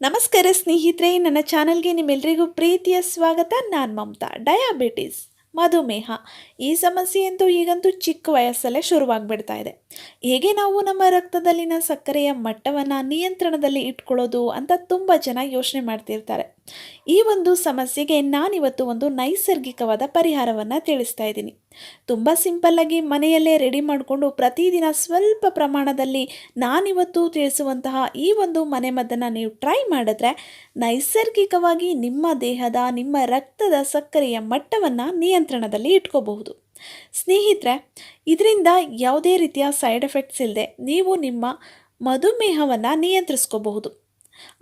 ನಮಸ್ಕಾರ ಸ್ನೇಹಿತರೆ, ನನ್ನ ಚಾನಲ್ಗೆ ನಿಮ್ಮೆಲ್ಲರಿಗೂ ಪ್ರೀತಿಯ ಸ್ವಾಗತ. ನಾನು ಮಮತಾ, ಡಯಾಬಿಟಿಸ್, ಮಧುಮೇಹ. ಈ ಸಮಸ್ಯೆಯಂತೂ ಈಗಂತೂ ಚಿಕ್ಕ ವಯಸ್ಸಲ್ಲೇ ಶುರುವಾಗಿಬಿಡ್ತಾ ಇದೆ. ಹೇಗೆ ನಾವು ನಮ್ಮ ರಕ್ತದಲ್ಲಿನ ಸಕ್ಕರೆಯ ಮಟ್ಟವನ್ನು ನಿಯಂತ್ರಣದಲ್ಲಿ ಇಟ್ಕೊಳ್ಳೋದು ಅಂತ ತುಂಬ ಜನ ಯೋಚನೆ ಮಾಡ್ತಿರ್ತಾರೆ. ಈ ಒಂದು ಸಮಸ್ಯೆಗೆ ನಾನಿವತ್ತು ಒಂದು ನೈಸರ್ಗಿಕವಾದ ಪರಿಹಾರವನ್ನು ತಿಳಿಸ್ತಾ ಇದ್ದೀನಿ. ತುಂಬ ಸಿಂಪಲ್ಲಾಗಿ ಮನೆಯಲ್ಲೇ ರೆಡಿ ಮಾಡಿಕೊಂಡು ಪ್ರತಿದಿನ ಸ್ವಲ್ಪ ಪ್ರಮಾಣದಲ್ಲಿ ನಾನಿವತ್ತು ತಿಳಿಸುವಂತಹ ಈ ಒಂದು ಮನೆಮದ್ದನ್ನು ನೀವು ಟ್ರೈ ಮಾಡಿದ್ರೆ ನೈಸರ್ಗಿಕವಾಗಿ ನಿಮ್ಮ ದೇಹದ, ನಿಮ್ಮ ರಕ್ತದ ಸಕ್ಕರೆಯ ಮಟ್ಟವನ್ನು ನಿಯಂತ್ರಣದಲ್ಲಿ ಇಟ್ಕೋಬಹುದು. ಸ್ನೇಹಿತರೆ, ಇದರಿಂದ ಯಾವುದೇ ರೀತಿಯ ಸೈಡ್ ಎಫೆಕ್ಟ್ಸ್ ಇಲ್ಲದೆ ನೀವು ನಿಮ್ಮ ಮಧುಮೇಹವನ್ನು ನಿಯಂತ್ರಿಸ್ಕೋಬಹುದು.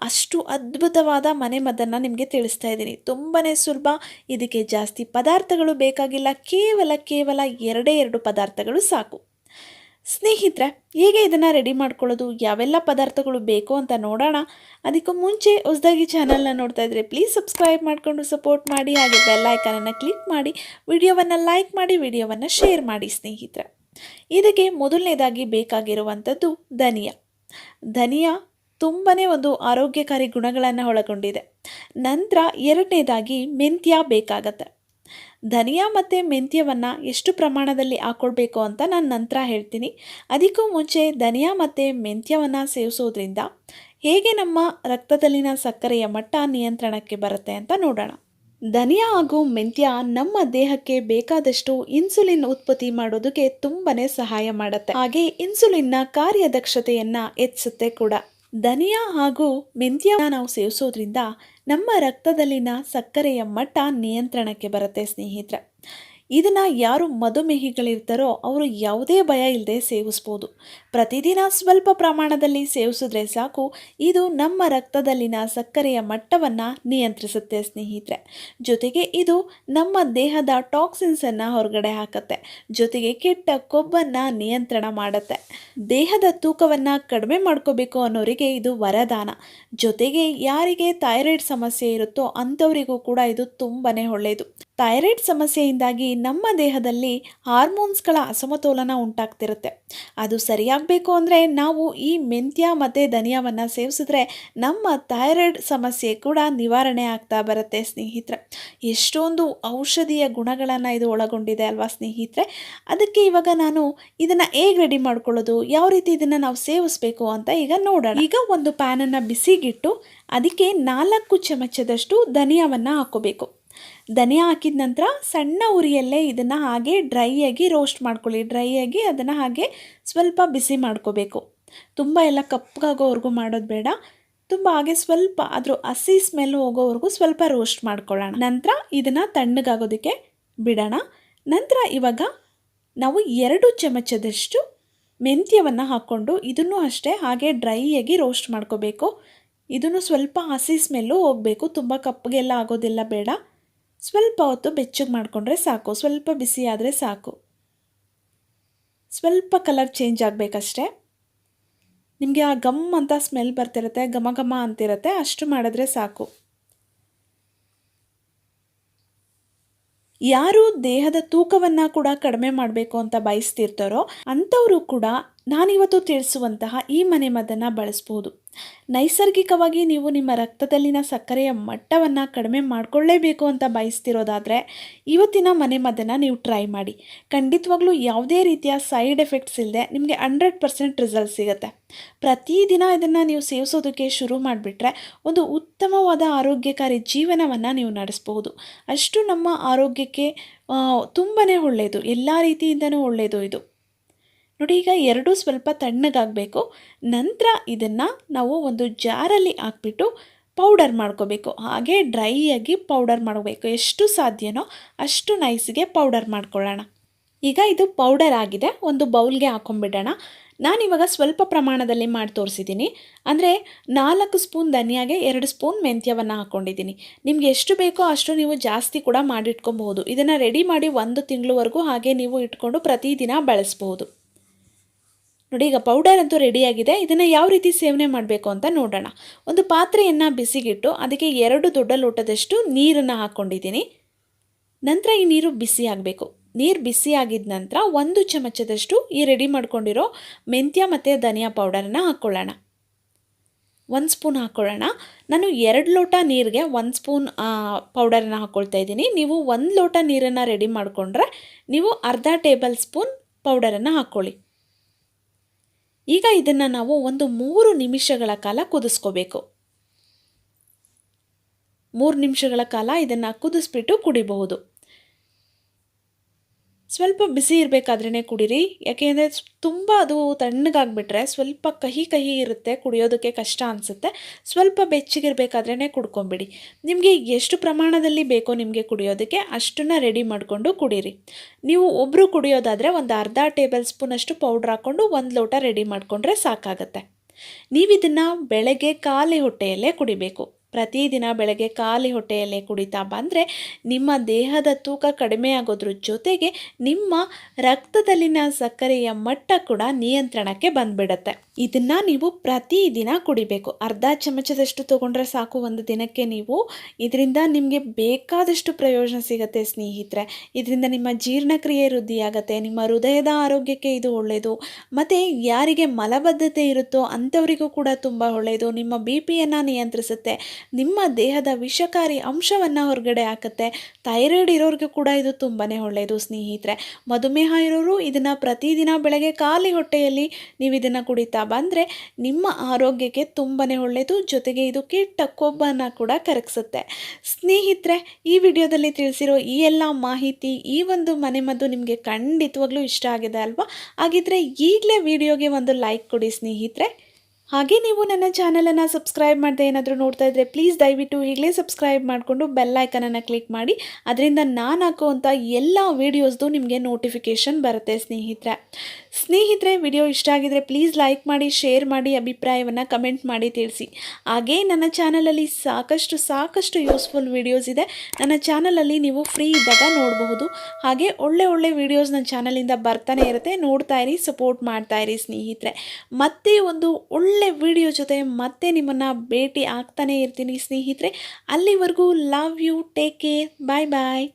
ಅಷ್ಟು ಅದ್ಭುತವಾದ ಮನೆಮದ್ದನ್ನು ನಿಮಗೆ ತಿಳಿಸ್ತಾ ಇದ್ದೀನಿ. ತುಂಬಾ ಸುಲಭ. ಇದಕ್ಕೆ ಜಾಸ್ತಿ ಪದಾರ್ಥಗಳು ಬೇಕಾಗಿಲ್ಲ. ಕೇವಲ ಕೇವಲ ಎರಡೇ ಎರಡು ಪದಾರ್ಥಗಳು ಸಾಕು. ಸ್ನೇಹಿತರೆ, ಹೇಗೆ ಇದನ್ನು ರೆಡಿ ಮಾಡ್ಕೊಳ್ಳೋದು? ಯಾವೆಲ್ಲ ಪದಾರ್ಥಗಳು ಬೇಕು ಅಂತ ನೋಡೋಣ. ಅದಕ್ಕೂ ಮುಂಚೆ ಹೊಸದಾಗಿ ಚಾನಲ್ನ ನೋಡ್ತಾ ಇದ್ರೆ ಪ್ಲೀಸ್ ಸಬ್ಸ್ಕ್ರೈಬ್ ಮಾಡಿಕೊಂಡು ಸಪೋರ್ಟ್ ಮಾಡಿ. ಹಾಗೆ ಬೆಲ್ಲೈಕನನ್ನು ಕ್ಲಿಕ್ ಮಾಡಿ. ವಿಡಿಯೋವನ್ನು ಲೈಕ್ ಮಾಡಿ, ವಿಡಿಯೋವನ್ನು ಶೇರ್ ಮಾಡಿ ಸ್ನೇಹಿತರೆ. ಇದಕ್ಕೆ ಮೊದಲನೇದಾಗಿ ಬೇಕಾಗಿರುವಂಥದ್ದು ಧನಿಯಾ. ಧನಿಯಾ ತುಂಬಾ ಒಂದು ಆರೋಗ್ಯಕಾರಿ ಗುಣಗಳನ್ನು ಒಳಗೊಂಡಿದೆ. ನಂತರ ಎರಡನೇದಾಗಿ ಮೆಂತ್ಯ ಬೇಕಾಗತ್ತೆ. ಧನಿಯಾ ಮತ್ತು ಮೆಂತ್ಯವನ್ನು ಎಷ್ಟು ಪ್ರಮಾಣದಲ್ಲಿ ಹಾಕ್ಕೊಳ್ಬೇಕು ಅಂತ ನಾನು ನಂತರ ಹೇಳ್ತೀನಿ. ಅದಕ್ಕೂ ಮುಂಚೆ ಧನಿಯಾ ಮತ್ತು ಮೆಂತ್ಯವನ್ನು ಸೇವಿಸೋದ್ರಿಂದ ಹೇಗೆ ನಮ್ಮ ರಕ್ತದಲ್ಲಿನ ಸಕ್ಕರೆಯ ಮಟ್ಟ ನಿಯಂತ್ರಣಕ್ಕೆ ಬರುತ್ತೆ ಅಂತ ನೋಡೋಣ. ಧನಿಯಾ ಹಾಗೂ ಮೆಂತ್ಯ ನಮ್ಮ ದೇಹಕ್ಕೆ ಬೇಕಾದಷ್ಟು ಇನ್ಸುಲಿನ್ ಉತ್ಪತ್ತಿ ಮಾಡೋದಕ್ಕೆ ತುಂಬನೇ ಸಹಾಯ ಮಾಡುತ್ತೆ. ಹಾಗೆ ಇನ್ಸುಲಿನ್ನ ಕಾರ್ಯದಕ್ಷತೆಯನ್ನು ಹೆಚ್ಚಿಸುತ್ತೆ ಕೂಡ. ಧನಿಯಾ ಹಾಗೂ ಮೆಂತ್ಯ ನಾವು ಸೇವಿಸೋದ್ರಿಂದ ನಮ್ಮ ರಕ್ತದಲ್ಲಿನ ಸಕ್ಕರೆಯ ಮಟ್ಟ ನಿಯಂತ್ರಣಕ್ಕೆ ಬರುತ್ತೆ ಸ್ನೇಹಿತರೆ. ಇದನ್ನು ಯಾರು ಮಧುಮೇಹಿಗಳಿರ್ತಾರೋ ಅವರು ಯಾವುದೇ ಭಯ ಇಲ್ಲದೆ ಸೇವಿಸ್ಬೋದು. ಪ್ರತಿದಿನ ಸ್ವಲ್ಪ ಪ್ರಮಾಣದಲ್ಲಿ ಸೇವಿಸಿದ್ರೆ ಸಾಕು. ಇದು ನಮ್ಮ ರಕ್ತದಲ್ಲಿನ ಸಕ್ಕರೆಯ ಮಟ್ಟವನ್ನು ನಿಯಂತ್ರಿಸುತ್ತೆ ಸ್ನೇಹಿತರೆ. ಜೊತೆಗೆ ಇದು ನಮ್ಮ ದೇಹದ ಟಾಕ್ಸಿನ್ಸನ್ನು ಹೊರಗಡೆ ಹಾಕುತ್ತೆ. ಜೊತೆಗೆ ಕೆಟ್ಟ ಕೊಬ್ಬನ್ನು ನಿಯಂತ್ರಣ ಮಾಡುತ್ತೆ. ದೇಹದ ತೂಕವನ್ನು ಕಡಿಮೆ ಮಾಡ್ಕೋಬೇಕು ಅನ್ನೋರಿಗೆ ಇದು ವರದಾನ. ಜೊತೆಗೆ ಯಾರಿಗೆ ಥೈರಾಯ್ಡ್ ಸಮಸ್ಯೆ ಇರುತ್ತೋ ಅಂಥವರಿಗೂ ಕೂಡ ಇದು ತುಂಬಾ ಒಳ್ಳೆಯದು ಥೈರಾಯ್ಡ್ ಸಮಸ್ಯೆಯಿಂದಾಗಿ ನಮ್ಮ ದೇಹದಲ್ಲಿ ಹಾರ್ಮೋನ್ಸ್ಗಳ ಅಸಮತೋಲನ ಉಂಟಾಗ್ತಿರುತ್ತೆ. ಅದು ಸರಿಯಾಗಬೇಕು ಅಂದರೆ ನಾವು ಈ ಮೆಂತ್ಯ ಮತ್ತು ಧನಿಯಾವನ್ನು ಸೇವಿಸಿದ್ರೆ ನಮ್ಮ ಥೈರಾಯ್ಡ್ ಸಮಸ್ಯೆ ಕೂಡ ನಿವಾರಣೆ ಆಗ್ತಾ ಬರುತ್ತೆ ಸ್ನೇಹಿತರೆ. ಎಷ್ಟೊಂದು ಔಷಧೀಯ ಗುಣಗಳನ್ನು ಇದು ಒಳಗೊಂಡಿದೆ ಅಲ್ವಾ ಸ್ನೇಹಿತರೆ? ಅದಕ್ಕೆ ಇವಾಗ ನಾನು ಇದನ್ನು ಹೇಗೆ ರೆಡಿ ಮಾಡ್ಕೊಳ್ಳೋದು? ಯಾವ ರೀತಿ ಇದನ್ನು ನಾವು ಸೇವಿಸಬೇಕು ಅಂತ ಈಗ ನೋಡೋಣ. ಈಗ ಒಂದು ಪ್ಯಾನನ್ನು ಬಿಸಿಗಿಟ್ಟು, ಅದಕ್ಕೆ ನಾಲ್ಕು ಚಮಚದಷ್ಟು ಧನಿಯಾವನ್ನು ಹಾಕೋಬೇಕು ಧನಿಯಾ ಹಾಕಿದ ನಂತರ ಸಣ್ಣ ಉರಿಯಲ್ಲೇ ಇದನ್ನು ಹಾಗೆ ಡ್ರೈಯಾಗಿ ರೋಸ್ಟ್ ಮಾಡ್ಕೊಳ್ಳಿ. ಡ್ರೈಯಾಗಿ ಅದನ್ನು ಹಾಗೆ ಸ್ವಲ್ಪ ಬಿಸಿ ಮಾಡ್ಕೋಬೇಕು. ತುಂಬ ಎಲ್ಲ ಕಪ್ಪಗಾಗೋವರೆಗೂ ಮಾಡೋದು ಬೇಡ. ತುಂಬ ಹಾಗೆ ಸ್ವಲ್ಪ ಅದ್ರ ಹಸಿ ಸ್ಮೆಲ್ ಹೋಗೋವರೆಗೂ ಸ್ವಲ್ಪ ರೋಸ್ಟ್ ಮಾಡ್ಕೊಳ್ಳೋಣ. ನಂತರ ಇದನ್ನು ತಣ್ಣಗಾಗೋದಕ್ಕೆ ಬಿಡೋಣ. ನಂತರ ಇವಾಗ ನಾವು ಎರಡು ಚಮಚದಷ್ಟು ಮೆಂತ್ಯವನ್ನು ಹಾಕ್ಕೊಂಡು ಇದನ್ನು ಅಷ್ಟೇ ಹಾಗೆ ಡ್ರೈಯಾಗಿ ರೋಸ್ಟ್ ಮಾಡ್ಕೋಬೇಕು. ಇದನ್ನು ಸ್ವಲ್ಪ ಹಸಿ ಸ್ಮೆಲ್ಲು ಹೋಗಬೇಕು. ತುಂಬ ಕಪ್ಪಗೆಲ್ಲ ಆಗೋದಿಲ್ಲ ಬೇಡ. ಸ್ವಲ್ಪ ಹೊತ್ತು ಬೆಚ್ಚಗೆ ಮಾಡಿಕೊಂಡ್ರೆ ಸಾಕು, ಸ್ವಲ್ಪ ಬಿಸಿ ಆದರೆ ಸಾಕು. ಸ್ವಲ್ಪ ಕಲರ್ ಚೇಂಜ್ ಆಗಬೇಕಷ್ಟೆ. ನಿಮಗೆ ಆ ಗಮ್ ಅಂತ ಸ್ಮೆಲ್ ಬರ್ತಿರುತ್ತೆ, ಘಮ ಘಮ ಅಂತಿರುತ್ತೆ, ಅಷ್ಟು ಮಾಡಿದ್ರೆ ಸಾಕು. ಯಾರು ದೇಹದ ತೂಕವನ್ನು ಕೂಡ ಕಡಿಮೆ ಮಾಡಬೇಕು ಅಂತ ಬಯಸ್ತಿರ್ತಾರೋ, ಅಂಥವರು ಕೂಡ ನಾನಿವತ್ತು ತಿಳಿಸುವಂತಹ ಈ ಮನೆ ಮದ್ದನ್ನು ಬಳಸ್ಬೋದು. ನೈಸರ್ಗಿಕವಾಗಿ ನೀವು ನಿಮ್ಮ ರಕ್ತದಲ್ಲಿನ ಸಕ್ಕರೆಯ ಮಟ್ಟವನ್ನು ಕಡಿಮೆ ಮಾಡಿಕೊಳ್ಳೇಬೇಕು ಅಂತ ಬಯಸ್ತಿರೋದಾದರೆ ಇವತ್ತಿನ ಮನೆ ಮದ್ದನ್ನು ನೀವು ಟ್ರೈ ಮಾಡಿ. ಖಂಡಿತವಾಗ್ಲೂ ಯಾವುದೇ ರೀತಿಯ ಸೈಡ್ ಎಫೆಕ್ಟ್ಸ್ ಇಲ್ಲದೆ ನಿಮಗೆ ಹಂಡ್ರೆಡ್ ಪರ್ಸೆಂಟ್ ರಿಸಲ್ಟ್ ಸಿಗುತ್ತೆ. ಪ್ರತಿದಿನ ಇದನ್ನು ನೀವು ಸೇವಿಸೋದಕ್ಕೆ ಶುರು ಮಾಡಿಬಿಟ್ರೆ ಒಂದು ಉತ್ತಮವಾದ ಆರೋಗ್ಯಕಾರಿ ಜೀವನವನ್ನು ನೀವು ನಡೆಸಬಹುದು ಅಷ್ಟು ನಮ್ಮ ಆರೋಗ್ಯಕ್ಕೆ ತುಂಬಾ ಒಳ್ಳೆಯದು ಎಲ್ಲ ರೀತಿಯಿಂದನೂ ಒಳ್ಳೆಯದು ಇದು. ನೋಡಿ, ಈಗ ಎರಡೂ ಸ್ವಲ್ಪ ತಣ್ಣಗಾಗಬೇಕು. ನಂತರ ಇದನ್ನು ನಾವು ಒಂದು ಜಾರಲ್ಲಿ ಹಾಕ್ಬಿಟ್ಟು ಪೌಡರ್ ಮಾಡ್ಕೋಬೇಕು. ಹಾಗೆ ಡ್ರೈಯಾಗಿ ಪೌಡರ್ ಮಾಡಬೇಕು ಎಷ್ಟು ಸಾಧ್ಯನೋ ಅಷ್ಟು ನೈಸ್ಗೆ ಪೌಡರ್ ಮಾಡ್ಕೊಳ್ಳೋಣ. ಈಗ ಇದು ಪೌಡರ್ ಆಗಿದೆ. ಒಂದು ಬೌಲ್ಗೆ ಹಾಕೊಂಡ್ಬಿಡೋಣ. ನಾನಿವಾಗ ಸ್ವಲ್ಪ ಪ್ರಮಾಣದಲ್ಲಿ ಮಾಡಿ ತೋರಿಸಿದ್ದೀನಿ. ಅಂದರೆ ನಾಲ್ಕು ಸ್ಪೂನ್ ಧನಿಯಾಗೆ ಎರಡು ಸ್ಪೂನ್ ಮೆಂತ್ಯವನ್ನು ಹಾಕ್ಕೊಂಡಿದ್ದೀನಿ ನಿಮ್ಗೆ ಎಷ್ಟು ಬೇಕೋ ಅಷ್ಟು ನೀವು ಜಾಸ್ತಿ ಕೂಡ ಮಾಡಿಟ್ಕೊಬಹುದು. ಇದನ್ನು ರೆಡಿ ಮಾಡಿ ಒಂದು ತಿಂಗಳವರೆಗೂ ಹಾಗೆ ನೀವು ಇಟ್ಕೊಂಡು ಪ್ರತಿದಿನ ಬಳಸ್ಬೋದು ನೋಡಿ, ಈಗ ಪೌಡರ್ ಅಂತೂ ರೆಡಿಯಾಗಿದೆ ಇದನ್ನು ಯಾವ ರೀತಿ ಸೇವನೆ ಮಾಡಬೇಕು ಅಂತ ನೋಡೋಣ. ಒಂದು ಪಾತ್ರೆಯನ್ನು ಬಿಸಿಗಿಟ್ಟು, ಅದಕ್ಕೆ ಎರಡು ದೊಡ್ಡ ಲೋಟದಷ್ಟು ನೀರನ್ನು ಹಾಕ್ಕೊಂಡಿದ್ದೀನಿ ನಂತರ ಈ ನೀರು ಬಿಸಿ ಆಗಬೇಕು. ನೀರು ಬಿಸಿ ಆಗಿದ ನಂತರ ಒಂದು ಚಮಚದಷ್ಟು ಈ ರೆಡಿ ಮಾಡ್ಕೊಂಡಿರೋ ಮೆಂತ್ಯ ಮತ್ತು ಧನಿಯಾ ಪೌಡರನ್ನು ಹಾಕ್ಕೊಳ್ಳೋಣ ಒಂದು ಸ್ಪೂನ್ ಹಾಕ್ಕೊಳ್ಳೋಣ ನಾನು ಎರಡು ಲೋಟ ನೀರಿಗೆ ಒಂದು ಸ್ಪೂನ್ ಪೌಡರನ್ನು ಹಾಕ್ಕೊಳ್ತಾ ಇದ್ದೀನಿ. ನೀವು ಒಂದು ಲೋಟ ನೀರನ್ನು ರೆಡಿ ಮಾಡಿಕೊಂಡ್ರೆ ನೀವು ಅರ್ಧ ಟೇಬಲ್ ಸ್ಪೂನ್ ಪೌಡರನ್ನು ಹಾಕ್ಕೊಳ್ಳಿ ಈಗ ಇದನ್ನು ನಾವು ಒಂದು ಮೂರು ನಿಮಿಷಗಳ ಕಾಲ ಕುದಿಸ್ಕೋಬೇಕು. ಮೂರು ನಿಮಿಷಗಳ ಕಾಲ ಇದನ್ನು ಕುದಿಸ್ಬಿಟ್ಟು ಕುಡಿಬಹುದು. ಸ್ವಲ್ಪ ಬಿಸಿ ಇರಬೇಕಾದ್ರೇ ಕುಡೀರಿ. ಯಾಕೆಂದರೆ ತುಂಬ ಅದು ತಣ್ಣಗಾಗ್ಬಿಟ್ರೆ ಸ್ವಲ್ಪ ಕಹಿ ಕಹಿ ಇರುತ್ತೆ, ಕುಡಿಯೋದಕ್ಕೆ ಕಷ್ಟ ಅನಿಸುತ್ತೆ. ಸ್ವಲ್ಪ ಬೆಚ್ಚಗಿರಬೇಕಾದ್ರೇ ಕುಡ್ಕೊಂಬಿಡಿ. ನಿಮಗೆ ಎಷ್ಟು ಪ್ರಮಾಣದಲ್ಲಿ ಬೇಕೋ ನಿಮಗೆ ಕುಡಿಯೋದಕ್ಕೆ ಅಷ್ಟನ್ನು ರೆಡಿ ಮಾಡಿಕೊಂಡು ಕುಡೀರಿ. ನೀವು ಒಬ್ಬರು ಕುಡಿಯೋದಾದರೆ ಒಂದು ಅರ್ಧ ಟೇಬಲ್ ಸ್ಪೂನಷ್ಟು ಪೌಡ್ರ್ ಹಾಕ್ಕೊಂಡು ಒಂದು ಲೋಟ ರೆಡಿ ಮಾಡಿಕೊಂಡ್ರೆ ಸಾಕಾಗತ್ತೆ. ನೀವಿದನ್ನು ಬೆಳಗ್ಗೆ ಖಾಲಿ ಹೊಟ್ಟೆಯಲ್ಲೇ ಕುಡಿಬೇಕು. ಪ್ರತಿದಿನ ಬೆಳಗ್ಗೆ ಖಾಲಿ ಹೊಟ್ಟೆಯಲ್ಲೇ ಕುಡಿತಾ ಬಂದರೆ ನಿಮ್ಮ ದೇಹದ ತೂಕ ಕಡಿಮೆ ಆಗೋದ್ರ ಜೊತೆಗೆ ನಿಮ್ಮ ರಕ್ತದಲ್ಲಿನ ಸಕ್ಕರೆಯ ಮಟ್ಟ ಕೂಡ ನಿಯಂತ್ರಣಕ್ಕೆ ಬಂದ್ಬಿಡತ್ತೆ. ಇದನ್ನ ನೀವು ಪ್ರತಿದಿನ ಕುಡಿಬೇಕು. ಅರ್ಧ ಚಮಚದಷ್ಟು ತಗೊಂಡ್ರೆ ಸಾಕು ಒಂದು ದಿನಕ್ಕೆ ನೀವು. ಇದರಿಂದ ನಿಮಗೆ ಬೇಕಾದಷ್ಟು ಪ್ರಯೋಜನ ಸಿಗುತ್ತೆ ಸ್ನೇಹಿತರೆ. ಇದರಿಂದ ನಿಮ್ಮ ಜೀರ್ಣಕ್ರಿಯೆ ವೃದ್ಧಿಯಾಗತ್ತೆ, ನಿಮ್ಮ ಹೃದಯದ ಆರೋಗ್ಯಕ್ಕೆ ಇದು ಒಳ್ಳೆಯದು ಮತ್ತು ಯಾರಿಗೆ ಮಲಬದ್ಧತೆ ಇರುತ್ತೋ ಅಂಥವರಿಗೂ ಕೂಡ ತುಂಬ ಒಳ್ಳೆಯದು ನಿಮ್ಮ ಬಿ ಪಿಯನ್ನು ನಿಯಂತ್ರಿಸುತ್ತೆ. ನಿಮ್ಮ ದೇಹದ ವಿಷಕಾರಿ ಅಂಶವನ್ನು ಹೊರಗಡೆ ಹಾಕುತ್ತೆ. ಥೈರಾಯ್ಡ್ ಇರೋರಿಗೂ ಕೂಡ ಇದು ತುಂಬಾ ಒಳ್ಳೆಯದು ಸ್ನೇಹಿತರೆ. ಮಧುಮೇಹ ಇರೋರು ಇದನ್ನು ಪ್ರತಿದಿನ ಬೆಳಗ್ಗೆ ಖಾಲಿ ಹೊಟ್ಟೆಯಲ್ಲಿ ನೀವು ಇದನ್ನು ಕುಡಿತಾ ಬಂದರೆ ನಿಮ್ಮ ಆರೋಗ್ಯಕ್ಕೆ ತುಂಬಾ ಒಳ್ಳೆಯದು ಜೊತೆಗೆ ಇದು ಕೆಟ್ಟ ಕೊಬ್ಬನ್ನು ಕೂಡ ಕರಗಿಸುತ್ತೆ. ಸ್ನೇಹಿತರೆ, ಈ ವಿಡಿಯೋದಲ್ಲಿ ತಿಳಿಸಿರೋ ಈ ಎಲ್ಲ ಮಾಹಿತಿ ಈ ಒಂದು ಮನೆಮದ್ದು ನಿಮಗೆ ಖಂಡಿತವಾಗ್ಲೂ ಇಷ್ಟ ಆಗಿದೆ ಅಲ್ವಾ? ಹಾಗಿದ್ರೆ ಈಗಲೇ ವಿಡಿಯೋಗೆ ಒಂದು ಲೈಕ್ ಕೊಡಿ ಸ್ನೇಹಿತರೆ. ಹಾಗೆ ನೀವು ನನ್ನ ಚಾನಲನ್ನು ಸಬ್ಸ್ಕ್ರೈಬ್ ಮಾಡದೆ ಏನಾದರೂ ನೋಡ್ತಾ ಇದ್ದರೆ ಪ್ಲೀಸ್ ದಯವಿಟ್ಟು ಈಗಲೇ ಸಬ್ಸ್ಕ್ರೈಬ್ ಮಾಡಿಕೊಂಡು ಬೆಲ್ಲೈಕನನ್ನು ಕ್ಲಿಕ್ ಮಾಡಿ. ಅದರಿಂದ ನಾನು ಹಾಕುವಂಥ ಎಲ್ಲ ವೀಡಿಯೋಸ್ದು ನಿಮಗೆ ನೋಟಿಫಿಕೇಷನ್ ಬರುತ್ತೆ ಸ್ನೇಹಿತರೆ. ಸ್ನೇಹಿತರೆ ವಿಡಿಯೋ ಇಷ್ಟ ಆಗಿದರೆ ಪ್ಲೀಸ್ ಲೈಕ್ ಮಾಡಿ ಶೇರ್ ಮಾಡಿ, ಅಭಿಪ್ರಾಯವನ್ನು ಕಮೆಂಟ್ ಮಾಡಿ ತಿಳಿಸಿ. ಹಾಗೇ ನನ್ನ ಚಾನಲಲ್ಲಿ ಸಾಕಷ್ಟು ಸಾಕಷ್ಟು ಯೂಸ್ಫುಲ್ ವೀಡಿಯೋಸ್ ಇದೆ. ನನ್ನ ಚಾನಲಲ್ಲಿ ನೀವು ಫ್ರೀ ಇದ್ದಾಗ ನೋಡಬಹುದು. ಹಾಗೆ ಒಳ್ಳೆ ಒಳ್ಳೆ ವೀಡಿಯೋಸ್ ನನ್ನ ಚಾನಲಿಂದ ಬರ್ತಾನೆ ಇರುತ್ತೆ. ನೋಡ್ತಾ ಇರಿ ಸಪೋರ್ಟ್ ಮಾಡ್ತಾ ಇರಿ ಸ್ನೇಹಿತರೆ. ಮತ್ತೆ ಒಂದು ಒಳ್ಳೆ ವಿಡಿಯೋ ಜೊತೆ ಮತ್ತೆ ನಿಮ್ಮನ್ನು ಭೇಟಿ ಆಗ್ತಾನೇ ಇರ್ತೀನಿ ಸ್ನೇಹಿತರೆ. ಅಲ್ಲಿವರೆಗೂ love you take care bye bye